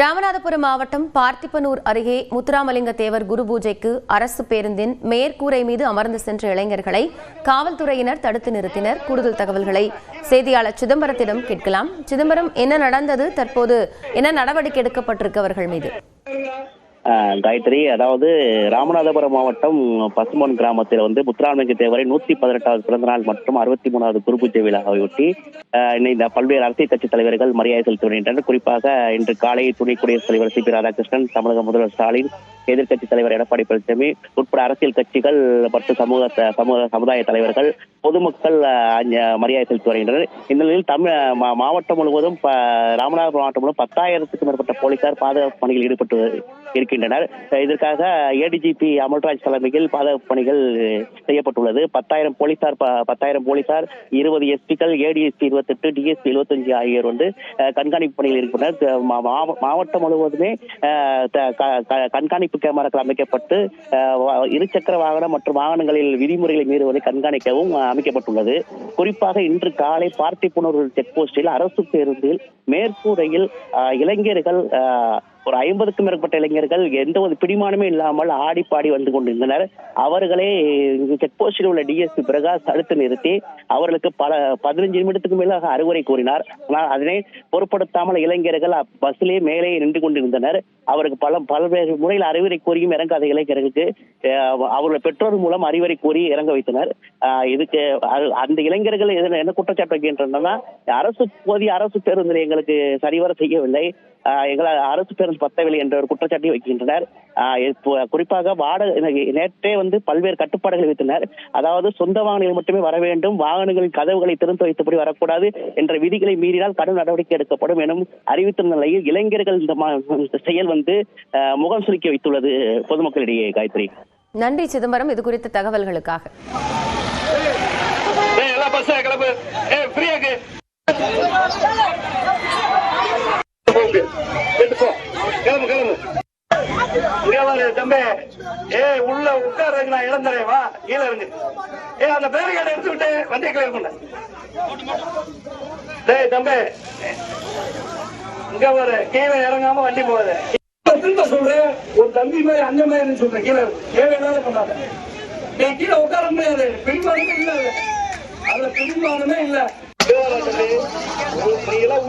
ராமநாதபுரம் மாவட்டம் பார்த்திபனூர் அருகே முத்துராமலிங்க தேவர் குரு பூஜைக்கு அரசு பேருந்தின் மேற்கூரை மீது அமர்ந்து சென்ற இளைஞர்களை காவல்துறையினர் தடுத்து நிறுத்தினர். கூடுதல் தகவல்களை செய்தியாளர் சிதம்பரத்திடம் கேட்கலாம். சிதம்பரம் என்ன நடந்தது? தற்போது என்ன நடவடிக்கை எடுக்கப்பட்டிருக்கவர்கள் மீது? ஆஹ் காயத்ரி அதாவது ராமநாதபுரம் மாவட்டம் பசுமன் கிராமத்தில் வந்து முத்துராமலிங்க தேவரை நூத்தி பதினெட்டாவது பிறந்த நாள் மற்றும் அறுபத்தி மூணாவது குருபூஜை விழாவையொட்டி இந்த பல்வேறு அரசியல் கட்சி தலைவர்கள் மரியாதை செலுத்தி வருகின்றனர். குறிப்பாக இன்று காலை துணை குடியரசுத் தலைவர் சி. பி. ராதாகிருஷ்ணன் தமிழக முதல்வர் ஸ்டாலின் எதிர்க்கட்சி தலைவர் எடப்பாடி பழனிசாமி உட்பட அரசியல் கட்சிகள் மற்றும் சமூக சமூக சமுதாய தலைவர்கள் பொதுமக்கள் மரியாதை செலுத்தி வருகின்றனர். இந்த நிலையில் தமிழ் மா- மாவட்டம் முழுவதும் ராமநாதபுரம் மாவட்டம் முழுவதும் பத்தாயிரத்துக்கும் மேற்பட்ட போலீசார் பாதுகாப்பு பணியில் ஈடுபட்டு இருக்கின்றனர். இதற்காக ஏடிஜிபி அமல்ராஜ் தலைமையில் பாதுகாப்பு பணிகள் செய்யப்பட்டுள்ளது. பத்தாயிரம் போலீசார் ப- பத்தாயிரம் போலீசார் இருபது எஸ்பிக்கள் ஏடிஎஸ்பி இருபத்தெட்டு டிஎஸ்பி எழுபத்தஞ்சு ஆகியோர் வந்து கண்காணிப்பு பணியில் இருக்கின்றனர். மாவட்டம் முழுவதுமே க- க- கண்காணிப்பு கேமராக்கள் அமைக்கப்பட்டு அஹ், இருசக்கர வாகனம் மற்றும் வாகனங்களில் விதிமுறைகளை மீறுவதை கண்காணிக்கவும் அமைக்கப்பட்டுள்ளது. குறிப்பாக இன்று காலை பார்த்திப்புணர் செக் போஸ்டில் அரசு பேருந்தில் மேற்கூரையில் இளைஞர்கள் ஒரு ஐம்பதுக்கும் மேற்பட்ட இளைஞர்கள் எந்த ஒரு பிடிமானமே இல்லாமல் ஆடி பாடி வந்து கொண்டிருந்தனர். அவர்களே செக் போஸ்டில் உள்ள டிஎஸ்பி பிரகாஷ் தடுத்து நிறுத்தி அவர்களுக்கு பல பதினஞ்சு நிமிடத்துக்கு மேலாக அறிவுரை கூறினார். ஆனால் அதனை பொருட்படுத்தாமல் இளைஞர்கள் பஸ்ஸிலே மேலே நின்று கொண்டிருந்தனர். அவருக்கு பல பல்வேறு முறையில் அறிவுரை கூறியும் இறங்காத இளைஞர்களுக்கு அஹ், அவர்கள் பெற்றோர் மூலம் அறிவுரை கூறி இறங்க வைத்தனர். இதுக்கு அந்த இளைஞர்கள் என்ன குற்றச்சாட்டு வைக்கின்றனா அரசு போதிய அரசு பேருந்து எங்களுக்கு சரிவர செய்யவில்லை. எங்களை அரசு பேருந்து பத்தவில்லை என்ற ஒரு குற்றச்சாட்டை வைக்கின்றனர். குறிப்பாக வாடகை நேற்றே வந்து பல்வேறு கட்டுப்பாடுகளை வைத்தனர் அதாவது சொந்த வாகனங்கள் மட்டுமே வர வேண்டும் வாகனங்களின் கதவுகளை திறந்து வைத்தபடி வரக்கூடாது என்ற விதிகளை மீறினால் கடும் நடவடிக்கை எடுக்கப்படும் எனும் அறிவித்த நிலையில் இளைஞர்கள் இந்த செயல் வந்து ஆஹ் முகம் சுளிக்க வைத்துள்ளது பொதுமக்களிடையே காயத்ரி. நன்றி சிதம்பரம். இது குறித்த தகவல்களுக்காக. கிளம்பு ஏய் ஃப்ரீயாக்கு எடுத்து போ கிளம்பு கிளம்பு இங்க பாரு தம்பி ஏய் உள்ள உட்கார நான் இடம் வா கீழே இறங்கு. ஏ அந்த பேரிகார்டை எடுத்து விட்டு வண்டியை கிளியர் பண்ண டேய் தம்பி. இங்க பாரு கீழே இறங்காம வண்டி போகுது. திரும்ப சொல்றேன் ஒரு தம்பி மாதிரி அஞ்ச மாதிரி சொல்றேன் கீழே தேவையில்லாத பண்ணாத நீ கீழே உட்கார முடியாது. பிடிமானமே இல்ல அதுல. இல்ல. எல்லாம்